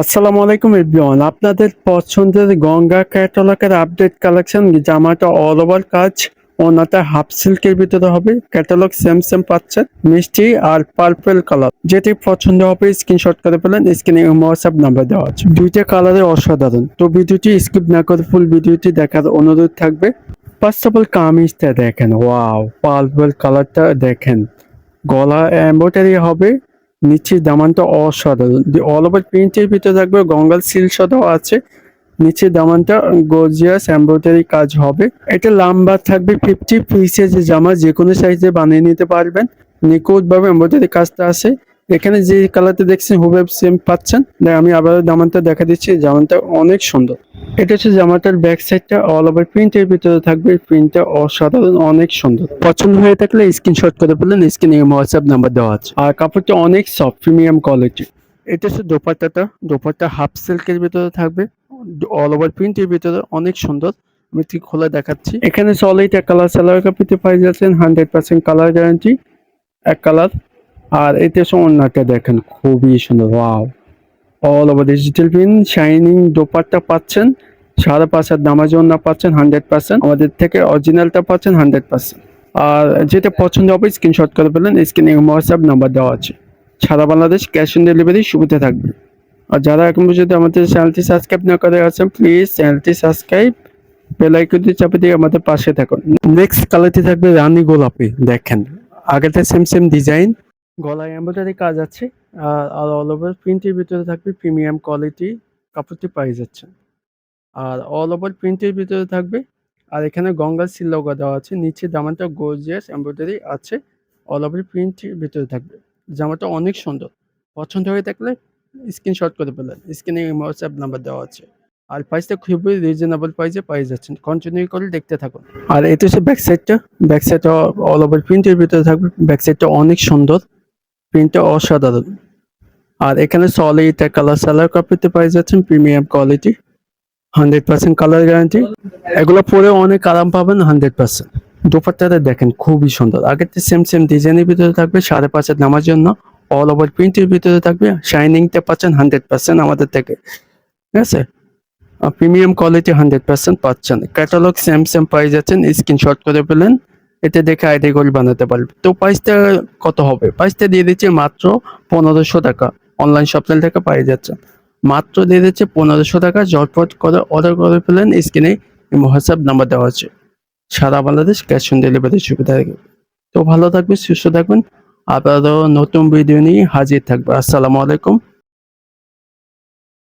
আসসালামু আলাইকুম এভরিওয়ান। আপনাদের পছন্দের গঙ্গা ক্যাটালগের আপডেট কালেকশন জামাটা অল ওভার কাজ। ওনাটা হাফ সিল্কের ভিতরে হবে। ক্যাটালগ সেম সেম পাচ্ছেন। মিষ্টি আর পার্পল কালার যেটি পছন্দ হবে স্ক্রিনশট করে ফেলেন। স্ক্রিনে হোয়াটসঅ্যাপ নাম্বার দেওয়া আছে। দুইটা কালারের অসাধারণ। তো ভিডিওটি স্কিপ না করে ফুল ভিডিওটি দেখার অনুরোধ থাকবে। ফার্স্ট অফ অল কামিজটা দেখেন। ওয়াও পার্পল কালারটা দেখেন। গলা এম্ব্রয়ডারি হবে। নিচের দামানটা অসাধারণ। অল ওভার প্রিন্টের ভিতরে থাকবে গঙ্গাল সিলসা দেওয়া আছে। নিচের দামানটা গর্জিয়াস এমব্রয়ডারি কাজ হবে। এটা লম্বা থাকবে ফিফটি পিসের যে জামা যে কোনো সাইজে বানিয়ে নিতে পারবেন। নিখুঁত ভাবে এমব্রয়ডারি কাজটা আছে। এখানে যে কালারটা দেখছেন হুবেব সেম পাচ্ছেন। আমি আবার দামানটা দেখা দিচ্ছি। জামানটা অনেক সুন্দর। এটা হচ্ছে জামাটার ব্যাক সাইডটা অল ওভার প্রিন্টের ভিতরে থাকবে প্রিন্টটা অসাধারণ, অনেক সুন্দর। পছন্দ হয়ে থাকলে স্ক্রিনশট করে ফেললেন স্ক্রিনে হোয়াটসঅ্যাপ নাম্বার দেওয়া আছে। আর কাপড়টা অনেক সফট প্রিমিয়াম কোয়ালিটি এটা হচ্ছে দোপাট্টাটা, দোপাট্টা হাফ সিল্কের ভিতরে থাকবে অল ওভার প্রিন্টের ভিতরে, অনেক সুন্দর। আমি ঠিক খোলা দেখাচ্ছি। এখানে সলিড এক কালার সালোয়ার কাপিতে পাই যাচ্ছেন হান্ড্রেড পার্সেন্ট কালার গ্যারান্টি এক কালার আর এতে হচ্ছে অন্যটা দেখেন, খুবই সুন্দর wow all over digital print shining dupatta পাচ্ছেন, সাড়ে পাঁচ হাজার দামাজ অন্য পাচ্ছেন হান্ড্রেড পার্সেন্ট আমাদের থেকে অরিজিনালটা পাচ্ছেন হান্ড্রেড পার্সেন্ট আর যেটা পছন্দ হবে স্ক্রিনশট করে ফেলেন স্ক্রিনে হোয়াটসঅ্যাপ নাম্বার দেওয়া আছে। সারা বাংলাদেশ ক্যাশ অন ডেলিভারি সুবিধা থাকবে। আর যারা এখন পর্যন্ত আমাদের চ্যানেলটি সাবস্ক্রাইব না করে আছেন প্লিজ চ্যানেলটি সাবস্ক্রাইব বেল চাপে দিয়ে আমাদের পাশে থাকুন। নেক্সট কালারটি থাকবে রানী গোলাপি, দেখেন। আগেটা সেম সেম ডিজাইন গলায় এমব্রয়ডারি কাজ আছে আর অল ওভার প্রিন্টের ভিতরে থাকবে প্রিমিয়াম কোয়ালিটি কাপড়টি পাই যাচ্ছে। আর অল ওভার প্রিন্টের ভিতরে থাকবে, আর এখানে গঙ্গা সিল লগা দেওয়া আছে, নিচে জামাটা গর্জিয়াস এমব্রয়ডারি আছে অল ওভার প্রিন্টের ভিতরে থাকবে। জামাটা অনেক সুন্দর, পছন্দ হয়ে থাকলে স্ক্রিনশট করে ফেলেন স্ক্রিনে হোয়াটসঅ্যাপ নাম্বার দেওয়া আছে। আর প্রাইসটা খুবই রিজনেবল প্রাইসে পাই যাচ্ছেন কন্টিনিউ করে দেখতে থাকুন। আর এটা হচ্ছে ব্যাক সাইডটা ব্যাক অল ওভার প্রিন্টের ভিতরে থাকবে ব্যাক সাইডটা অনেক সুন্দর। প্রিন্টটা অসাধারণ। আর এখানে সলিড কালার সালার কাপড়তে পাই যাচ্ছেন premium quality hundred percent colour guarantee এগুলো পরে অনেক আরাম পাবেন হান্ড্রেড পার্সেন্ট দুপাট্টাটা দেখেন খুবই সুন্দর। আগের সেম সেম ডিজাইনের ভিতরে থাকবে, সাড়ে পাঁচ নামার জন্য। অল ওভার প্রিন্টের ভিতরে থাকবে শাইনিংটা পাচ্ছেন হান্ড্রেড পার্সেন্ট আমাদের থেকে। ঠিক আছে? প্রিমিয়াম কোয়ালিটি হান্ড্রেড পার্সেন্ট পাচ্ছেন। ক্যাটালগ সেম সেম পাই যাচ্ছেন স্ক্রিনশট করে পেলেন এতে দেখে আইডি করে বানাতে পারবে। তো প্রাইসটা কত হবে? প্রাইসটা দিয়ে দিচ্ছে মাত্র পনেরোশো টাকা। অনলাইন শপিং থেকে পাই যাচ্ছে। মাত্র দিয়ে দিচ্ছে পনেরোশো টাকা। জটপট করে অর্ডার করে ফেলেন। স্ক্রিনে হোয়াটসঅ্যাপ নাম্বার দেওয়া আছে। সারা বাংলাদেশ ক্যাশ অন ডেলিভারির সুবিধা থাকবে। তো ভালো থাকবে সুস্থ থাকবেন। আবারও নতুন ভিডিও নিয়ে হাজির থাকবে। আসসালামু আলাইকুম।